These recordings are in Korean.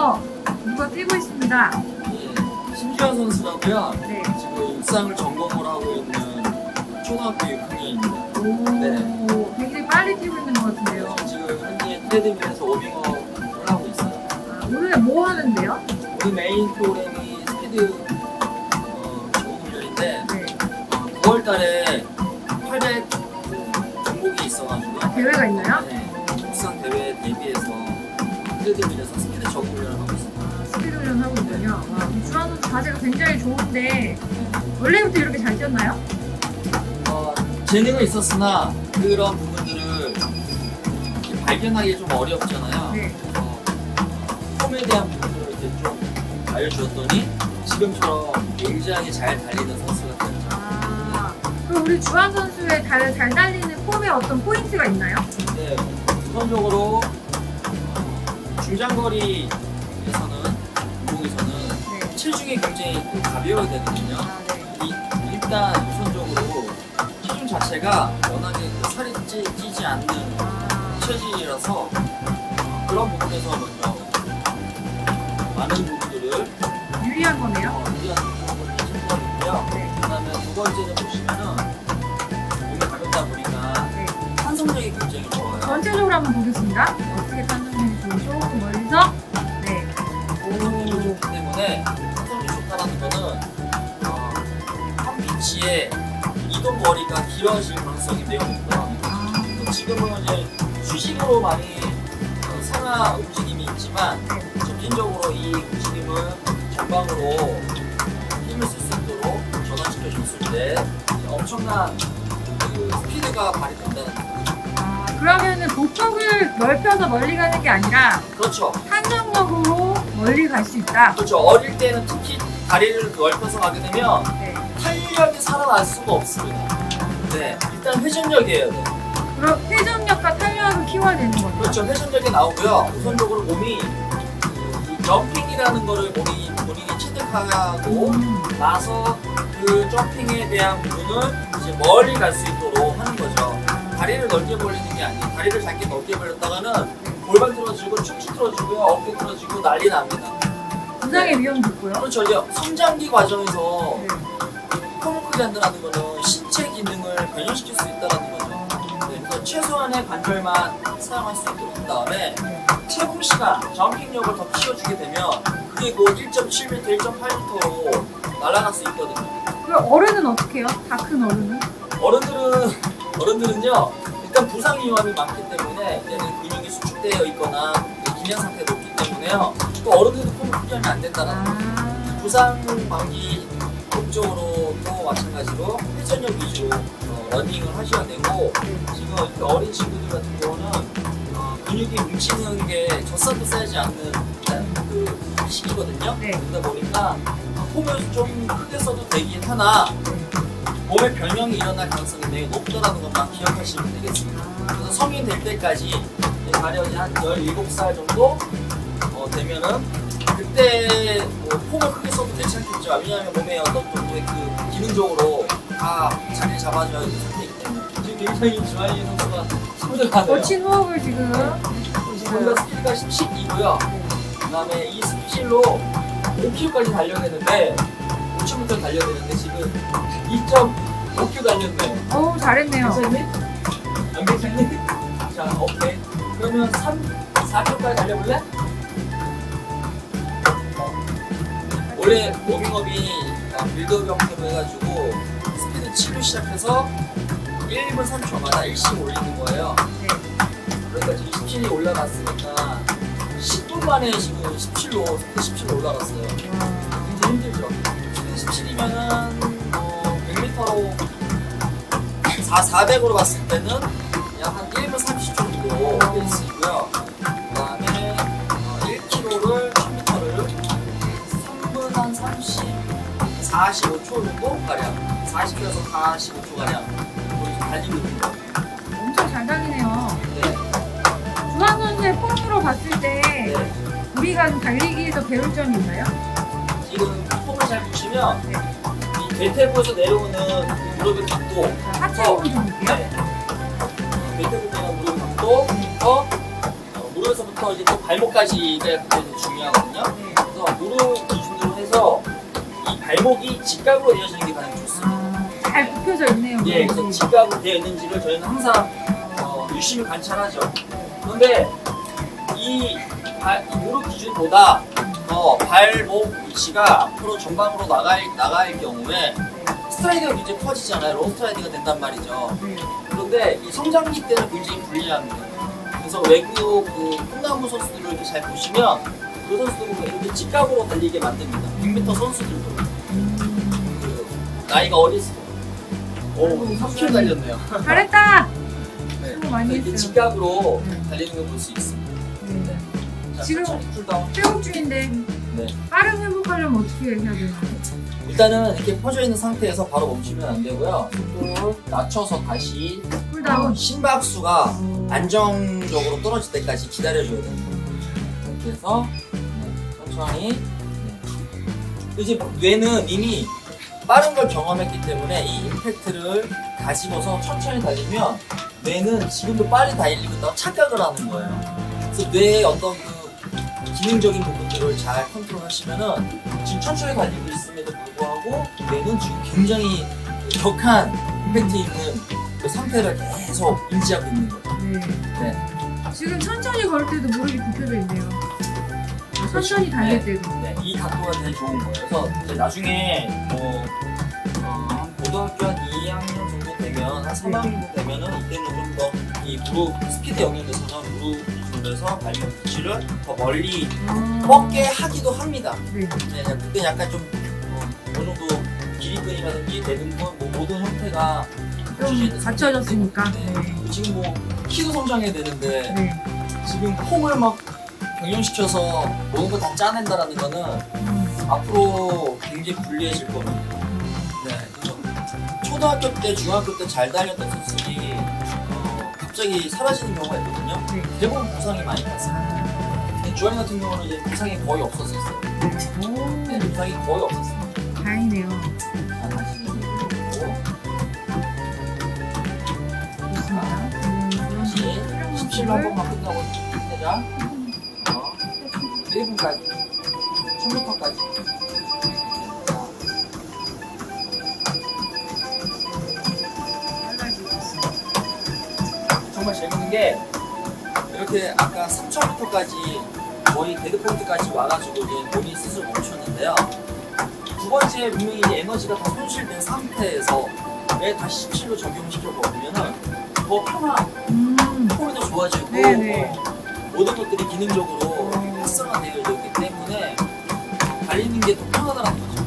앞에서 누가 뛰고 있습니다. 예, 신주현 선수라고요. 네. 지금 육상을 전공을 하고 있는 초등학교 6학년입니다. 오, 굉장히 빨리 뛰고 있는 것 같은데요. 지금 현재 트레드밀에서 워밍업을 하고 있어요. 아, 오늘 뭐 하는데요? 우리 메인 프로그램이 스피드 어, 좋은 훈련인데 네. 9월 달에 800 종목이 있어가지고 아, 대회가 있나요? 네, 육상 대회 대비해서 트레드밀에서 스피드 적응 훈련을 하고. 아, 스피드 훈련 하고 있군요. 와, 주한 선수 자세가 굉장히 좋은데 원래부터 이렇게 잘 뛰었나요? 어, 재능은 있었으나 그런 부분들을 이렇게 발견하기 좀 어렵잖아요. 네. 그래서 폼에 대한 부분들을 이제 좀 알려주었더니 지금처럼 굉장히 잘 달리는 선수가 됐죠. 아, 그럼 우리 주한 선수의 잘, 잘 달리는 폼에 어떤 포인트가 있나요? 네, 우선적으로 어, 중장거리에서는 운동에서는 네. 체중이 굉장히 또 가벼워야 되거든요. 아, 네. 이- 일단 우선적으로 체중 자체가 워낙에 그 살이 찌, 찌지 않는 아, 체질이라서 어, 그런 부분에서 먼저 많은 부분들을 유리한 거네요. 어, 유리한 부분을 참고하고요. 네. 그다음에 두 번째는 보시면은 몸이 가볍다 보니까 네. 탄성력이 굉장히 좋아요. 전체적으로 한번 보겠습니다. 어떻게 판단되는지 조금 멀리서. 네. 오. 때문에 탄성력이 좋다라는 거는 어, 한 피치에 이동 거리가 길어질 가능성이 매우 높다. 아, 지금은 이제 수식으로 많이 어, 상하 움직임이 있지만 점진적으로 이 움직임을 전방으로 힘을 쓸 수 있도록 전환시켜 줬을 때 엄청난 그 스피드가 발휘된다는 거죠. 아, 그러면은 보폭을 넓혀서 멀리 가는 게 아니라 그렇죠. 탄력으로 멀리 갈 수 있다. 그렇죠. 어릴 때는 특히 다리를 넓혀서 가게 되면 네. 탄력이 살아날 수가 없습니다. 네, 일단 회전력이에요. 네. 그럼 회전력과 탄력을 키워야 되는 거죠. 그렇죠. 회전력이 나오고요. 우선적으로 몸이 그, 이 점핑이라는 거를 몸이 본인이 체득하고 음. 나서 그 점핑에 대한 부분을 이제 멀리 갈 수 있도록. 다리를 넓게 벌리는 게 아니에요. 다리를 작게 넓게 벌렸다가는 골반 틀어지고 척추 틀어지고요. 어깨 틀어지고 난리 납니다. 부상의 위험도 있고요. 그렇죠. 이제 성장기 과정에서 네. 코모크 잔드라는 거는 신체 기능을 변형시킬 수 있다는 거죠. 네, 그래서 최소한의 관절만 사용할 수 있도록 한 다음에 네. 채공 시간, 점핑력을 더 키워주게 되면 그게 곧 1.7m, 1.8m로 날아갈 수 있거든요. 그럼 어른은 어떻게 해요? 다 큰 어른은? 어른들은 어른들은요 일단 부상 위험이 많기 때문에 얘는 근육이 수축되어 있거나 기면 상태가 높기 때문에요. 또 어른들도 폼 훈련이 안 된다는 거. 아, 부상 방지 목적으로도 마찬가지로 회전력 위주로 어, 러닝을 하셔야 되고 지금 이렇게 어린 친구들 같은 경우는 어, 근육이 뭉치는 게 젖살도 쌓이지 않는 그 시기거든요. 네. 그러다 보니까 폼을 좀 크게 써도 되긴 하나 몸의 변형이 일어날 가능성이 매우 높다는 것만 기억하시면 되겠습니다. 그래서 성인 될 때까지 이제 가령 한 17살 정도 어, 되면은 그때 뭐 폼을 크게 써도 괜찮겠죠. 왜냐하면 몸에 어떤 정도의 그 기능적으로 다 자리 잡아줘야 되는 상태이기 때문에 지금 굉장히 주한이 선수가 힘들어하네요. 거친 호흡을 지금 지금가 스피드가 17이고요. 그 다음에 이 스피드로 5km까지 달려야 되는데 5,000m 달려야 되는데 지금 2.5km 달렸네요. 어우 잘했네요. 괜찮니? 안 괜찮니? 자, 오케이. 그러면 3, 4km까지 달려볼래? 원래 워밍업이 아, 빌드업 형태로 해가지고 스피드 7로 시작해서 1분 3초마다 1씩 올리는 거예요. 네. 그러니까 지금 17이 올라갔으니까 10분 만에 지금 17로 스피드 17로 올라갔어요. 굉장히 힘들죠. 스피드 17이면은 뭐 100m로 4, 400으로 봤을 때는 약 한 1분 30초 정도 있고요. 그 다음에 어, 1km를 1000m를 3분 한 30, 45초 정도 가량 40에서 45초 가량 거의 달리고 거예요. 엄청 잘 달리네요. 네. 주한 선수의 폼으로 봤을 때 네. 우리가 좀 달리기에서 배울 점이 있나요? 지금 폼을 잘 보시면 네. 이 대퇴부에서 내려오는 무릎의 각도 자, 하체 볼게요. 네. 대퇴부에서 무릎 각도 어, 어, 무릎에서부터 이제 또 발목까지가 굉장히 중요하거든요. 그래서 무릎 기준으로 해서 이 발목이 직각으로 되어지는 게 가장 좋습니다. 아, 잘 굽혀져 있네요. 예, 그래서. 직각으로 되어 있는지를 저희는 항상 어, 유심히 관찰하죠. 그런데 이, 발, 이 무릎 기준보다 더 발목 위치가 앞으로 전방으로 나갈, 나갈 경우에 스트라이드가 굉장히 커지잖아요. 롱 스트라이드가 된단 말이죠. 네. 그런데 이 성장기 때는 굉장히 불리합니다. 그래서 외국 그 꿈나무 선수들을 이렇게 잘 보시면 그 선수들은 이렇게 직각으로 달리게 만듭니다. 100m 선수들도 그 나이가 어리서 오 3km 달렸네요. 잘했다. 네. 수고 많이 이렇게 했어요. 직각으로 네. 달리는 걸 볼 수 있습니다. 지금- 쿨다운. 회복 중인데 네. 빠른 회복하려면 어떻게 해야 되나요? 일단은 이렇게 퍼져 있는 상태에서 바로 멈추면 안 되고요. 속도를 낮춰서 다시 쿨다운. 심박수가 어. 안정적으로 떨어질 때까지 기다려줘야 됩니다. 이렇게 해서 네, 천천히 네. 이제 뇌는 이미 빠른 걸 경험했기 때문에 이 임팩트를 가지고서 천천히 달리면 뇌는 지금도 빨리 달리겠다고 착각을 하는 거예요. 그래서 뇌의 어떤 그 기능적인 부분들을 잘 컨트롤하시면은 지금 천천히 달리고 있음에도 불구하고 뇌는 지금 굉장히 격한 임팩트 있는 그 상태를 계속 인지하고 있는 거죠. 네. 지금 천천히 걸을 때도 무릎이 굽혀져 있네요. 아, 천천히 달릴 네. 때도. 네, 이 각도가 되게 좋은 거예요. 그래서 이제 나중에 뭐 어, 한 고등학교 한 2학년 정도 되면 한 3학년 정도 되면은 이때는 좀 더 이 무릎 스피드 영역에서는 무릎 해서 발목 위치를 더 멀리 아. 뻗게 하기도 합니다. 네. 네, 그때 약간 좀 어, 어느 정도 기립근이라든지 내등근 뭐 모든 형태가 좀 있는 갖춰졌으니까. 네. 네. 지금 뭐 키도 성장해야 되는데 네. 지금 콩을 막 병용시켜서 모든 거 다 짜낸다라는 거는 음. 앞으로 굉장히 불리해질 겁니다. 초등학교 때, 중학교 때잘 달렸던 선수들이 어, 갑자기 사라지는 경우가 있거든요. 네. 대부분 부상이 많이 났어요. 근데 주환이 같은 경우는 이제 부상이 거의 없었었어요. 오, 네, 부상이 거의 없었어요. 다행이네요. 자, 다시 이렇게 놓고 좋습니다. 음, 다시 17로 한 번만 끝나고 끝내자. 어, 1분까지. 1000m까지. 게 이렇게 아까 3000m까지 거의 데드포인트까지 와가지고 이제 몸이 스스로 멈췄는데요. 두 번째 분명히 이제 에너지가 다 손실된 상태에서 왜 다시 17로 적용시켜 보면은 더 편한 음. 폼도 좋아지고 네네. 어, 모든 것들이 기능적으로 활성화되어 있기 때문에 달리는 게 더 편하다는 거죠.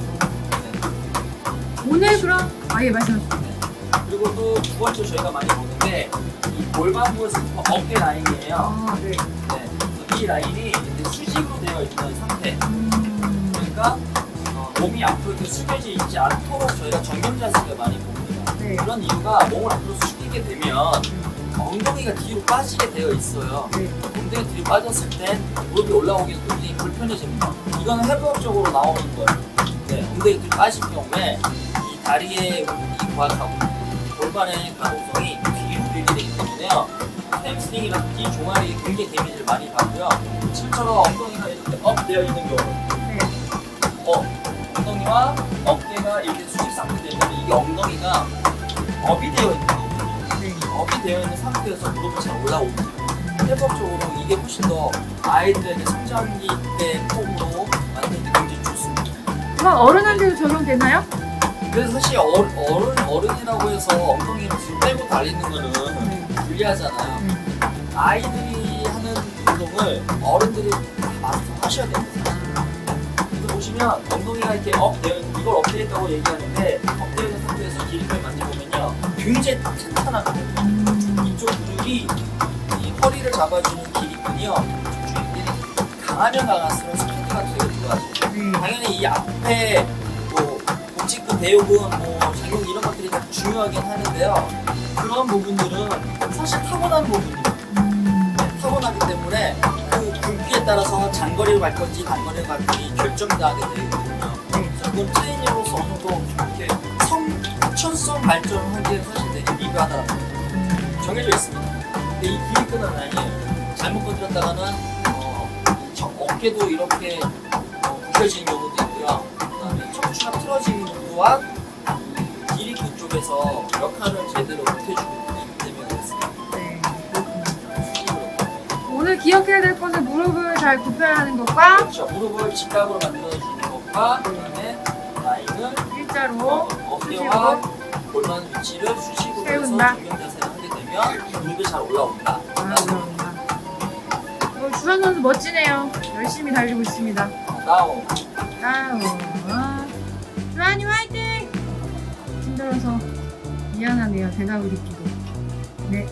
네. 오늘 그럼 아예 말씀하세요. 그리고 또 두 번째 저희가 많이 보는 게 이 골반부에서 어깨 라인이에요. 아, 네. 네. 그래서 이 라인이 이제 수직으로 되어 있는 상태. 음. 그러니까 어, 몸이 앞으로 이렇게 숙여져 있지 않도록 저희가 정면 자세를 많이 봅니다. 네. 그런 이유가 몸을 앞으로 숙이게 되면 엉덩이가 뒤로 빠지게 되어 있어요. 네. 엉덩이 뒤로 빠졌을 때 무릎이 올라오기 굉장히 불편해집니다. 이거는 해부학적으로 나오는 거예요. 네, 엉덩이 뒤로 빠질 경우에 이 다리의 이 과하고 골반의 가동성이 뒤로 밀게 되기 때문에요. 햄스트링이라든지 종아리에 굉장히 데미지를 많이 받고요. 지금처럼 엉덩이가 이렇게 업 되어 있는 경우, 네. 어, 엉덩이와 어깨가 이렇게 수직 상태 되면 이게 엉덩이가 업이 되어 있는 거거든요. 네. 업이 되어 있는 상태에서 무릎이 잘 올라옵니다. 해법적으로 이게 훨씬 더 아이들에게 성장기 때 폼으로 만드는 데 굉장히 좋습니다. 그럼 어른한테도 적용되나요? 그래서 사실 어, 어른, 어른이라고 해서 엉덩이를 지금 빼고 달리는 거는 네. 불리하잖아요. 네. 아이들이 하는 운동을 어른들이 다 마스터 하셔야 됩니다. 그래서 보시면 엉덩이가 이렇게 업 되어 있는 이걸 업되었다고 얘기하는데 업 되어 있는 상태에서 기립을 만져보면요 굉장히 탄탄하거든요. 음. 이쪽 근육이 이 허리를 잡아주는. 이쪽이 강하면 강할수록 스피드가 되게 좋아져요. 네. 당연히 이 앞에 직근, 대요근, 뭐 작용 이런 것들이 다 중요하긴 하는데요. 그런 부분들은 사실 타고난 부분이에요. 음. 타고나기 때문에 그 굵기에 따라서 장거리를 갈 건지 단거리를 갈 건지 결정나게 되거든요. 네. 그래서 그건 트레이닝으로서 어느 정도 이렇게 성천성 발전을 하기에 사실 되게 미비하다라고 음. 정해져 있습니다. 근데 이 기립근은 아니에요. 잘못 건드렸다가는 어, 척- 어깨도 이렇게 어, 굽혀지는 경우도 추가 또한 이 기립근 쪽에서 역할을 제대로 못해주고 있기 그렇습니다. 네. 오늘 기억해야 될 것은 무릎을 잘 굽혀야 하는 것과 그렇죠. 무릎을 직각으로 만들어주는 것과 그다음에 라인은 일자로 어, 어깨와 골반 위치를 수직으로 해서 세운다. 정면 자세를 하게 되면 무릎이 잘 올라온다. 아, 그렇구나. 어, 주한 선수 멋지네요. 열심히 달리고 있습니다. 다운. 아우, 아. 주한이 화이팅! 힘들어서 미안하네요. 대답을 듣기도. 네.